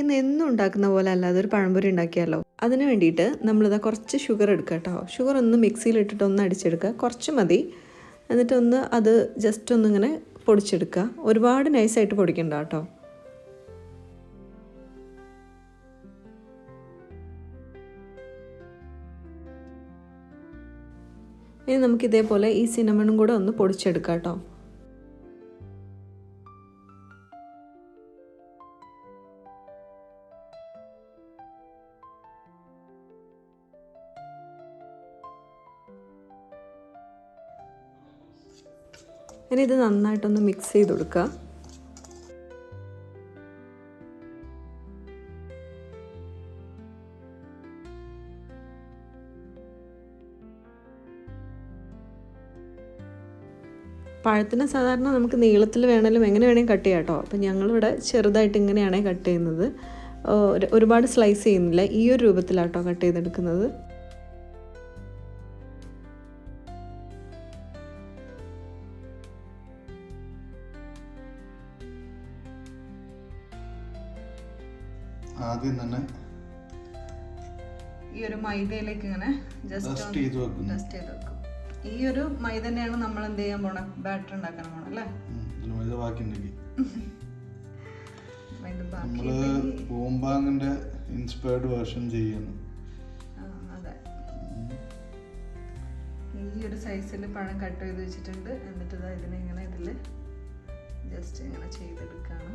ഇന്ന് എന്നും ഉണ്ടാക്കുന്ന പോലെ അല്ലാതെ ഒരു പഴംപൊരി ഉണ്ടാക്കിയാലോ? അതിന് വേണ്ടിയിട്ട് നമ്മളിതാ കുറച്ച് ഷുഗർ എടുക്കുക കേട്ടോ ഷുഗർ ഒന്ന് മിക്സിയിലിട്ടിട്ട് ഒന്ന് അടിച്ചെടുക്കുക. കുറച്ച് മതി. എന്നിട്ടൊന്ന് അത് ജസ്റ്റ് ഒന്നിങ്ങനെ പൊടിച്ചെടുക്കുക. ഒരുപാട് നൈസായിട്ട് പൊടിക്കണ്ട കേട്ടോ ഇനി നമുക്ക് ഇതേപോലെ ഈ സിനമണും കൂടെ ഒന്ന് പൊടിച്ചെടുക്കാം കേട്ടോ ഇനി ഇത് നന്നായിട്ടൊന്ന് മിക്സ് ചെയ്ത് കൊടുക്കുക. പഴത്തിന് സാധാരണ നമുക്ക് നീളത്തിൽ വേണമെങ്കിലും എങ്ങനെ വേണമെങ്കിലും കട്ട് ചെയ്യാം കേട്ടോ അപ്പം ഞങ്ങളിവിടെ ചെറുതായിട്ട് ഇങ്ങനെയാണ് കട്ട് ചെയ്യുന്നത്. ഒരുപാട് സ്ലൈസ് ചെയ്യുന്നില്ല. ഈ ഒരു രൂപത്തിലാട്ടോ കട്ട് ചെയ്തെടുക്കുന്നത്. ആദ്യം തന്നെ ഈ ഒരു മൈദയിലേക്ക് ഇങ്ങനെ ജസ്റ്റ് ചെയ്ത് വെക്കും ജസ്റ്റ് ചെയ്ത് വെക്കും. ഈ ഒരു മൈദ തന്നെയാണ് നമ്മൾ എന്ത് ചെയ്യാൻ പോണേ? ബാറ്റർ ഉണ്ടാക്കാൻ പോണേ അല്ലേ? മൈദ ബാക്കി നമ്മൾ ബോംബാങ്ങിന്റെ ഇൻസ്പയർഡ് വേർഷൻ ചെയ്യുന്നു ഈ ഒരു സൈസിൽ പഴം കട്ട് ചെയ്ത് വെച്ചിട്ടുണ്ട്. എന്നിട്ട് ഇതാ ഇതിനെ ഇങ്ങനെ ഇതിൽ ജസ്റ്റ് ഇങ്ങനെ ചെയ്തെടുക്കണം.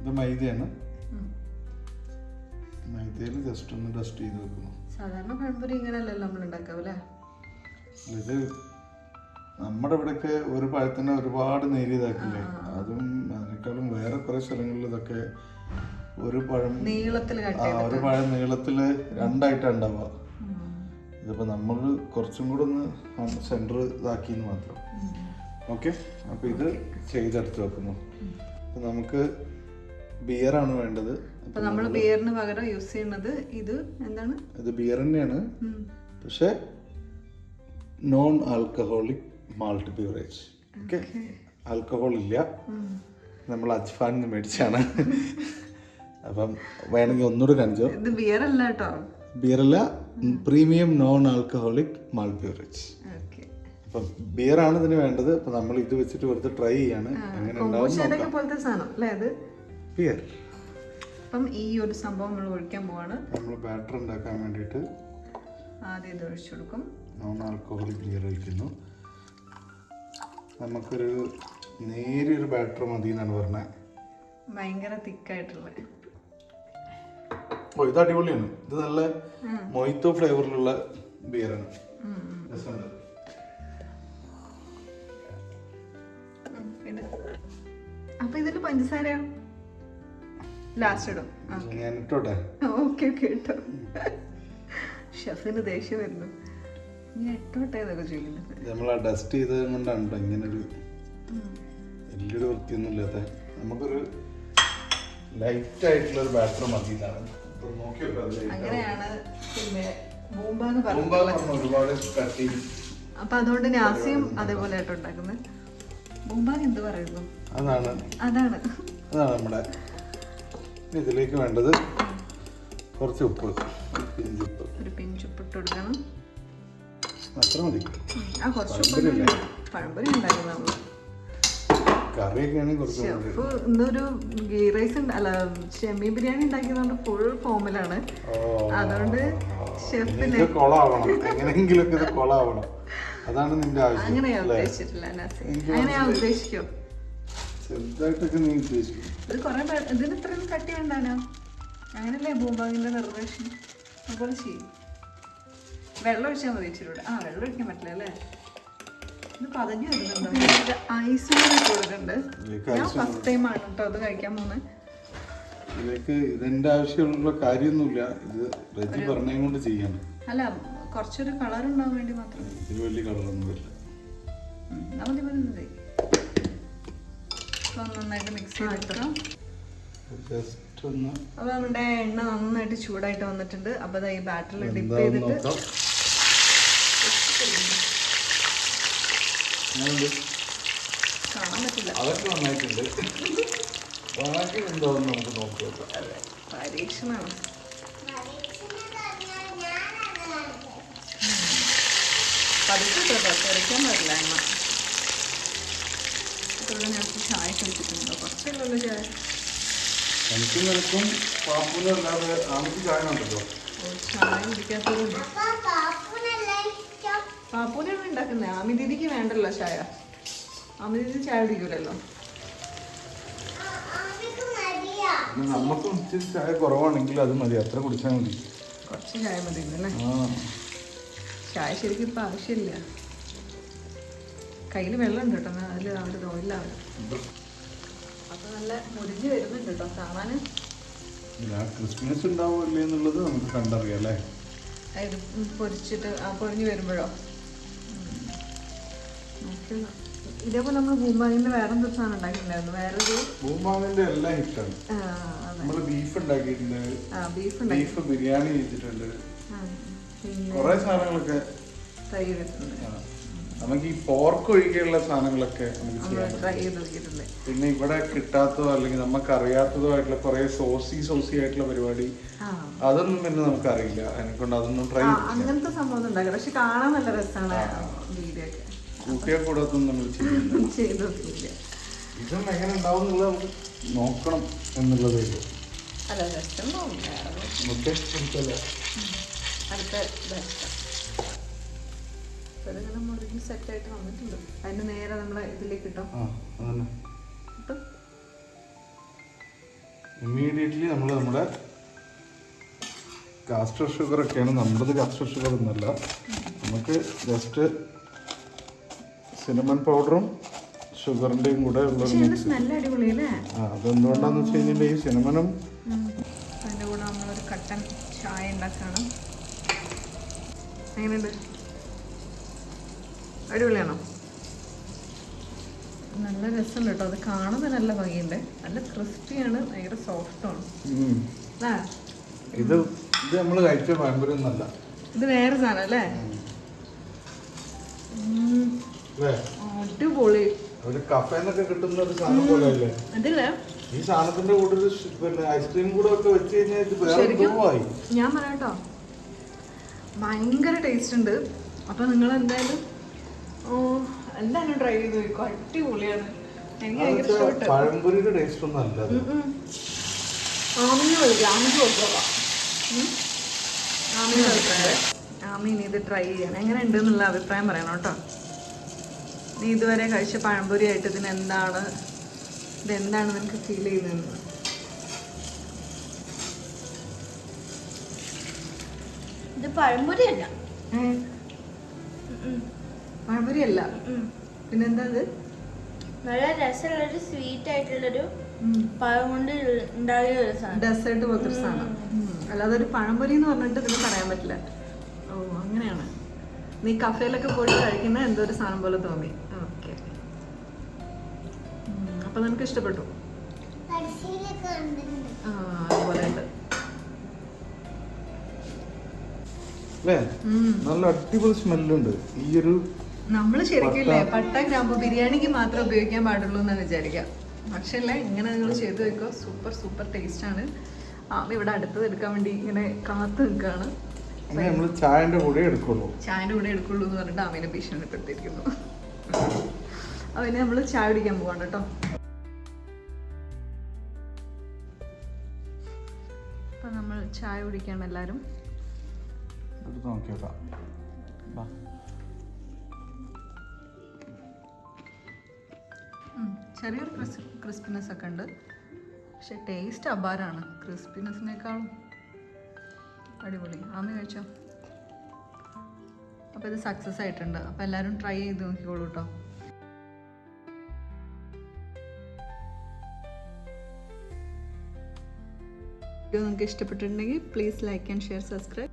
ഇത് മൈദയാണ്. മൈദയിൽ ജസ്റ്റ് ഒന്ന് ഡസ്റ്റ് ചെയ്ത് വെക്കുന്നു. സാധാരണ പഴംപൊരി ഇങ്ങനെയല്ലല്ലോ നമ്മൾ ഉണ്ടാക്കാവല്ലേ ഇത് നമ്മുടെ ഇവിടെയൊക്കെ ഒരു പഴത്തിനെ ഒരുപാട് നേരിയതാക്കില്ലേ അതും അതിനേക്കാളും വേറെ കുറെ സ്ഥലങ്ങളിൽ ഇതൊക്കെ ഒരു പഴം ആ ഒരു പഴം നീളത്തിൽ രണ്ടായിട്ടാണ് ഉണ്ടാവുക. ഇതിപ്പോ നമ്മൾ കുറച്ചും കൂടെ ഒന്ന് സെന്റർ ഇതാക്കിന്ന് മാത്രം. ഓക്കെ അപ്പൊ ഇത് ചെയ്തെടുത്ത് വെക്കുന്നു. നമുക്ക് ബിയറാണ് വേണ്ടത്. അപ്പൊ നമ്മൾ ബിയറിന് പകരം യൂസ് ചെയ്യുന്നത് ഇത് എന്താണ്? ഇത് ബിയർ തന്നെയാണ്. പക്ഷെ non alcoholic malt beverage okay alcohol ഇല്ല. നമ്മൾ അജ്ഫാൻ മേടിച്ചാണ്. അപ്പം വേണമെങ്കിൽ ഒന്നുകൂടെ കാണിച്ചോ ഇത് ബിയർ അല്ല കേട്ടോ. ബിയറല്ല premium non alcoholic malt beverage അപ്പം അപ്പം ബിയറാണ് ഇതിന് വേണ്ടത്. അപ്പം നമ്മൾ ഇത് വെച്ചിട്ട് വെറുതെ ട്രൈ ചെയ്യാണ്. അങ്ങനെ ഉണ്ടാവും അല്ലേ ബിയർ അപ്പം ഈ ഒരു സംഭവം നമ്മൾ ഒഴിക്കാൻ പോവാണ്. നമ്മൾ ബാറ്റർ ഉണ്ടാക്കാൻ വേണ്ടിയിട്ട് ആദ്യം ഇത് ഒഴിച്ചു കൊടുക്കും. നോൺ ആൽക്കോഹോളിക് ബിയർ ഒഴിക്കുന്നു നമുക്കൊരു നേരിയൊരു ബാറ്റർ മതി എന്നാണ് പറഞ്ഞത് ഭയങ്കര തിക്കായിട്ടുള്ള. ഓ ഇത് അടിപൊളിയാണ്. ഇത് നല്ല മൊയ്ത്തോ ഫ്ലേവറിലുള്ള ബിയറാണ് രസമുണ്ട്. അപ്പൊ ഇതിൽ പഞ്ചസാരയോ? ലാസ്റ്റ് ഇടും. ഓക്കെ ഓക്കെ കേട്ടോ ഷെഫിന് ദേഷ്യം വരുന്നു. ഞാൻ ഇട്ടോട്ടെ എന്നൊക്കെ ചോദിക്കുന്നത് നമ്മൾ ആ ഡസ്റ്റ് ചെയ്തത് കൊണ്ടാണ് കേട്ടോ ഇങ്ങനൊരു വലിയൊരു വൃത്തിയൊന്നും ഇല്ലാത്ത. നമുക്കൊരു ലൈറ്റ് ആയിട്ടുള്ള ഒരു ബാത്റൂം മതി എന്നാണ് അങ്ങനെയാണ് പിന്നെ ഒരുപാട് കട്ടി അപ്പൊ അതുകൊണ്ട് നാസിയും അതേപോലെ ആയിട്ട് ഉണ്ടാക്കുന്നത്. ബൂമ്പാങ് എന്ത് പറയുന്നു? അതാണ്. അതാണ്. അതാണ് നമ്മുടെ ഇതിലേക്ക് വേണ്ടത് കുറച്ച് ഉപ്പ്. പിഞ്ച് ഉപ്പ്. ഒരു പിഞ്ചുപ്പിട്ട് കൊടുക്കണം. അത്ര മതി. ഇന്നൊരു ഗീ റൈസ് അല്ല ഷെമി ബിരിയാണി ഉണ്ടാക്കിയതുകൊണ്ട് ഫുൾ ഫോമിലാണ്. അതുകൊണ്ട് ഷെഫിന് കൊളാവണം. അതാണ് നിന്റെ ആവശ്യം അങ്ങനെയാ ഉദ്ദേശിച്ചിട്ടില്ല അങ്ങനെയാ ഉദ്ദേശിക്കോ. ചെറുതായിട്ടൊക്കെ നീ ഉദ്ദേശിക്കും ഇത് കുറെ ഇതിന് ഇത്രയും കട്ടി വേണ്ടാനോ അങ്ങനല്ലേ ഭൂഭാഗിന്റെ നിർദ്ദേശം അതുപോലെ ചെയ്യും. വെള്ളം ഒഴിച്ചാൽ മതി ഇച്ചിരിയുടെ ആ വെള്ളം ഒഴിക്കാൻ പറ്റില്ല അല്ലേ? ഇത് പതഞ്ഞു വരുന്നുണ്ടോ? ഐസ് കൂടെ കൊടുക്കുന്നുണ്ട് ഞാൻ ഫസ്റ്റ് ടൈം ആണ് കേട്ടോ അത് കഴിക്കാൻ പോകുന്നത് ഇതിലേക്ക് ഇതിന്റെ ആവശ്യമുള്ള കാര്യമൊന്നുമില്ല. ഇത് റെജി പറഞ്ഞതും കൊണ്ട് ചെയ്യാണ്. അല്ല കുറച്ചൊരു കളർ ഉണ്ടാവാൻ വേണ്ടി മാത്രം. ഇതിന് വലിയ കളറൊന്നും വരില്ല. നമ്മൾ ഇവിടെ മതി മതി മതി നന്നായിട്ട് മിക്സ് ചെയ്തെടുക്കാം ജസ്റ്റ് ഒന്ന് അപ്പൊ നമ്മുടെ എണ്ണ നന്നായിട്ട് ചൂടായിട്ട് വന്നിട്ടുണ്ട്. അപ്പൊ ദാ ഈ ബാറ്ററിൽ ഡിപ്പ് ചെയ്തിട്ട്? കാണാൻ പറ്റില്ല. അതൊക്കെ നന്നായിട്ടുണ്ട്. ബാക്കി എന്താന്ന് നമുക്ക് നോക്കി പരീക്ഷണമാണ് പതുക്കെ കേട്ടോ തെറിക്കാൻ പാടില്ല എണ്ണ. ഇവിടെ ഞാൻ ചായ കുടിച്ചിട്ടുണ്ടോ? കുറച്ചുള്ള ചായ. എനിക്കും നിനക്കും പാമ്പൂനും അല്ലാതെ ആമിക്ക് ചായ ഉണ്ടല്ലോ ചായ കുടിക്കാത്തതുണ്ട് പാപ്പൂനാണ് ഉണ്ടാക്കുന്നത് ആമി ദീദിക്ക് വേണ്ടല്ലോ ചായ. ആമി ദീദി ചായ കുടിക്കൂലല്ലോ. നമുക്കും ഇച്ചിരി ചായ കുറവാണെങ്കിൽ അത് മതി. അത്ര കുടിച്ചാൽ മതി. കുറച്ച് ചായ മതി ചായ ശരിക്കും ഇപ്പം ആവശ്യമില്ല. കയ്യിൽ വെള്ളം ഉണ്ട് കേട്ടോ അതിൽ അവർ ഓയിലാണ് അപ്പോൾ നല്ല മുരിഞ്ഞ് വരുന്നുണ്ട് കേട്ടോ. കാണാൻ ക്രിസ്മസ് ഉണ്ടാവില്ലേ എന്നുള്ളത് നമുക്ക് കണ്ടറിയാം അല്ലേ? ഇത് പൊരിച്ചിട്ട് ആ പൊരിഞ്ഞ് വരുമ്പോഴോ? ഇതേപോലെ നമ്മൾ ഭൂമാലിന്റെ വേറെ എന്തൊരു സാധനം ഉണ്ടാക്കിയിട്ടുണ്ടായിരുന്നു. വേറൊരു എല്ലാം ഹിറ്റാണ്. നമ്മൾ ബീഫ് ഉണ്ടാക്കിയിട്ടുണ്ട്. ബീഫ് ബീഫ് ബിരിയാണി ചെയ്തിട്ടുണ്ട്. കുറെ സാധനങ്ങളൊക്കെ ആ. നമുക്ക് ഈ പോർക്ക് ഒഴികെയുള്ള സാധനങ്ങളൊക്കെ നമുക്ക് നമ്മൾ ചെയ്യാം ട്രൈ ചെയ്ത് നോക്കിയിട്ടുണ്ട്. പിന്നെ ഇവിടെ കിട്ടാത്തതോ അല്ലെങ്കിൽ നമുക്ക് അറിയാത്തതോ ആയിട്ടുള്ള കുറെ സോസി സോസി ആയിട്ടുള്ള പരിപാടി. അതൊന്നും പിന്നെ നമുക്ക് അറിയില്ല അതിനെക്കൊണ്ട് അതൊന്നും ട്രൈ അങ്ങനത്തെ സംഭവം പക്ഷെ കാണാൻ നല്ല രസമാണ് കൂട്ടിയാൽ കൂടാത്തൊന്നും നമ്മൾ ഇതും എങ്ങനെ ഉണ്ടാവും എന്നുള്ളത് നമുക്ക് നോക്കണം എന്നുള്ളതേ ഉള്ളൂ. ഓക്കെ അടുത്ത ബെസ്റ്റ് ഇതിങ്ങനെ മുറിഞ്ഞ് സെറ്റായിട്ട് വന്നിട്ടുണ്ട്. അതിന് നേരെ നമ്മൾ ഇതിലേക്ക് ഇമ്മീഡിയറ്റ്ലി നമ്മൾ നമ്മുടെ കാസ്റ്റർ ഷുഗർ ഒക്കെയാണ് നമ്മുടേത് കാസ്റ്റർ ഷുഗർ ഒന്നല്ല നമുക്ക് ജസ്റ്റ് സിനമൺ പൗഡറും ഷുഗറിന്റെയും കൂടെ ഉള്ള ആ അതെന്തുകൊണ്ടാന്ന് വെച്ച് കഴിഞ്ഞാൽ ഈ സിനമനും അതിന്റെ കൂടെ നമ്മളൊരു കട്ടൻ ചായ ഉണ്ടാക്കണം. എങ്ങനെയുണ്ട്? അടിപൊളിയാണോ? നല്ല രസമുണ്ട് കേട്ടോ. അത് കാണുമ്പോൾ നല്ല ഭംഗിയുണ്ട്. നല്ല ക്രിസ്പിയാണ് ഭയങ്കര സോഫ്റ്റാണ് ഇത് ഇത് നമ്മൾ കഴിച്ച പഴംപൊരിന്നല്ല ഇത് വേറെ സാധനം അല്ലേ? അടിപൊളി. ഒരു കഫേന്നൊക്കെ കിട്ടുന്ന ഒരു സാധനം പോലെ അല്ലേ? അതില്ലേ? ഈ സാധനത്തിന്റെ കൂടെ ഒരു പിന്നെ ഐസ്ക്രീം കൂടെ ഒക്കെ വെച്ച് കഴിഞ്ഞാൽ ഇത് വേറെ? ഞാൻ പറയാട്ടോ ഭയങ്കര ടേസ്റ്റ് ഉണ്ട്. അപ്പൊ നിങ്ങൾ എന്തായാലും എന്തായാലും ട്രൈ ചെയ്ത് നോക്കോ അടിപൊളിയാണ്. എനിക്ക് ഭയങ്കര ഇഷ്ടപ്പെട്ടു. പഴംപൊരിയുടെ ടേസ്റ്റ് ഒന്നും അല്ല. ആമിന് കൊടുത്തോളാം ആമീൻ ഇത് ട്രൈ ചെയ്യണം. എങ്ങനെ ഉണ്ട് എന്നുള്ള അഭിപ്രായം പറയണം കേട്ടോ. നീ ഇതുവരെ കഴിച്ച പഴംപൊരി ആയിട്ട് ഇതിന് എന്താണ്? ഇതെന്താണ് നിനക്ക് ഫീൽ ചെയ്തതെന്ന് ഇത് പഴംപൊരിയല്ല ഏ? പഴംപൊരി അല്ല പിന്നെന്താ ഇത് നല്ല രസമുള്ളൊരു സ്വീറ്റ് ആയിട്ടുള്ളൊരു പഴം കൊണ്ട് ഉണ്ടാക്കിയ ഒരു സാധനം. ഡെസേർട്ട് പോലത്തെ ഒരു സാധനം. അല്ലാതെ ഒരു പഴംപൊരി എന്ന് പറഞ്ഞിട്ട് ഇതിന് പറയാൻ പറ്റില്ല. ഓ അങ്ങനെയാണ്. നീ കഫേലൊക്കെ പോയി കഴിക്കുന്ന എന്തോ ഒരു സാധനം പോലെ തോന്നി. ഓക്കെ. അപ്പൊ നിനക്ക് ഇഷ്ടപ്പെട്ടു? ആ അതുപോലെ ഉണ്ട്. അല്ലേ നല്ല അടിപൊളി സ്മെല്ലുണ്ട് ഈ ഒരു നമ്മൾ ശരിക്കും ഇല്ലേ പട്ട ഗ്രാമ്പു ബിരിയാണിക്ക് മാത്രം ഉപയോഗിക്കാൻ പാടുള്ളൂ എന്നാണ് വിചാരിക്കുക പക്ഷേ അല്ലേ ഇങ്ങനെ നിങ്ങൾ ചെയ്ത് വെക്കോ. സൂപ്പർ സൂപ്പർ ടേസ്റ്റ് ആണ്. ആ ഇവിടെ അടുത്തത് എടുക്കാൻ വേണ്ടി ഇങ്ങനെ കാത്തു നിൽക്കുകയാണ് നമ്മൾ ചായന്റെ കൂടെ എടുക്കുള്ളൂ. ചായന്റെ കൂടെ എടുക്കുള്ളൂ എന്ന് പറഞ്ഞിട്ട് അമ്മേനെ ഭീഷണിപ്പെടുത്തിയിരിക്കുന്നു അവനെ നമ്മൾ ചായ കുടിക്കാൻ പോവാണ് കേട്ടോ. അപ്പൊ നമ്മൾ ചായ കുടിക്കാണ് എല്ലാരും നോക്കിയേക്കാം. ചെറിയൊരു ക്രിസ് ക്രിസ്പിനെസ് ഒക്കെ ഉണ്ട്. പക്ഷെ ടേസ്റ്റ് അപാരാണ്. ക്രിസ്പിനെസ്സിനേക്കാളും അടിപൊളി. ആമി കഴിച്ചോ? അപ്പോൾ ഇത് സക്സസ് ആയിട്ടുണ്ട്. അപ്പോൾ എല്ലാവരും ട്രൈ ചെയ്ത് നോക്കിക്കോളൂ കേട്ടോ വീഡിയോ നിങ്ങൾക്ക് ഇഷ്ടപ്പെട്ടിട്ടുണ്ടെങ്കിൽ please like and share subscribe